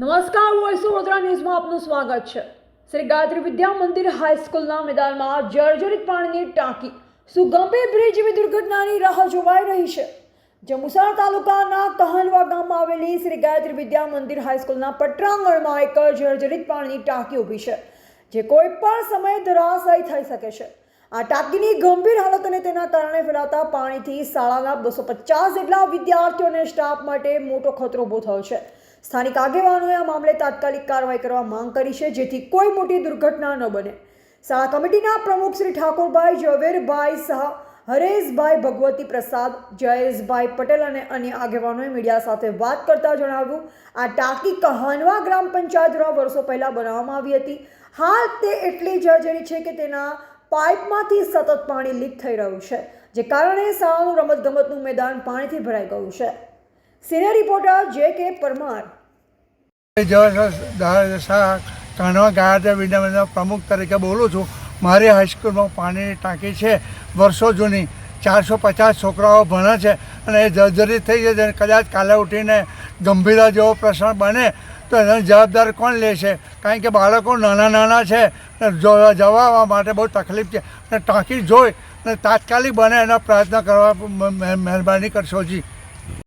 નમસ્કાર voice of ન્યૂઝમાં આપનું સ્વાગત છે. શ્રી ગાયત્રી વિદ્યા મંદિર હાઈસ્કૂલના મેદાનમાં જર્જરિત પાણીની ટાંકી શું ગંભીર બ્રિજ જેવી દુર્ઘટનાની રાહ જોવાઈ રહી છે. જંબુસર તાલુકાના કહાનવા ગામમાં આવેલી શ્રી ગાયત્રી વિદ્યા મંદિર હાઈસ્કૂલના પટ્રાંગણમાં એક જર્જરિત પાણીની ટાંકી ઊભી છે, જે કોઈ પણ સમયે ધરાશાયી થઈ શકે છે. આ ટાંકીની ગંભીર હાલત અને તેના કારણે ફેલાતા પાણીથી શાળાના બસો પચાસ જેટલા વિદ્યાર્થીઓ અને સ્ટાફ માટે મોટો ખતરો ઊભો થયો છે. સ્થાનિક આગેવાનોએ આ મામલે તાત્કાલિક કાર્યવાહી કરવા માંગ કરી છે, જેથી કોઈ મોટી દુર્ઘટના ન બને. શાળા કમિટીના પ્રમુખ શ્રી ઠાકોરભાઈ ઝવેરભાઈ શાહ, હરેશભાઈ ભગવતી પ્રસાદ, જયેશભાઈ પટેલ અને અન્ય આગેવાનોએ મીડિયા સાથે વાત કરતા જણાવ્યું, આ ટાંકી કહાનવા ગ્રામ પંચાયત દ્વારા વર્ષો પહેલાં બનાવવામાં આવી હતી. હાલ તે એટલી જર્જરી છે કે તેના પાઇપમાંથી સતત પાણી લીક થઈ રહ્યું છે, જે કારણે શાળાનું રમતગમતનું મેદાન પાણીથી ભરાઈ ગયું છે. સિનિયર રિપોર્ટર જે કે પરમાર પ્રમુખ તરીકે બોલું છું. મારી હાઈસ્કૂલમાં પાણીની ટાંકી છે, વર્ષો જૂની. ચારસો પચાસ છોકરાઓ ભણે છે અને એ જર્જરિત થઈ જાય છે. કદાચ કાલે ઉઠીને ગંભીરા જેવો પ્રશ્ન બને તો એનો જવાબદાર કોણ લે છે? કારણ કે બાળકો નાના નાના છે જવા માટે બહુ તકલીફ છે. અને ટાંકી જોઈ અને તાત્કાલિક બને એનો પ્રયત્ન કરવા મહેરબાની કરશો જી.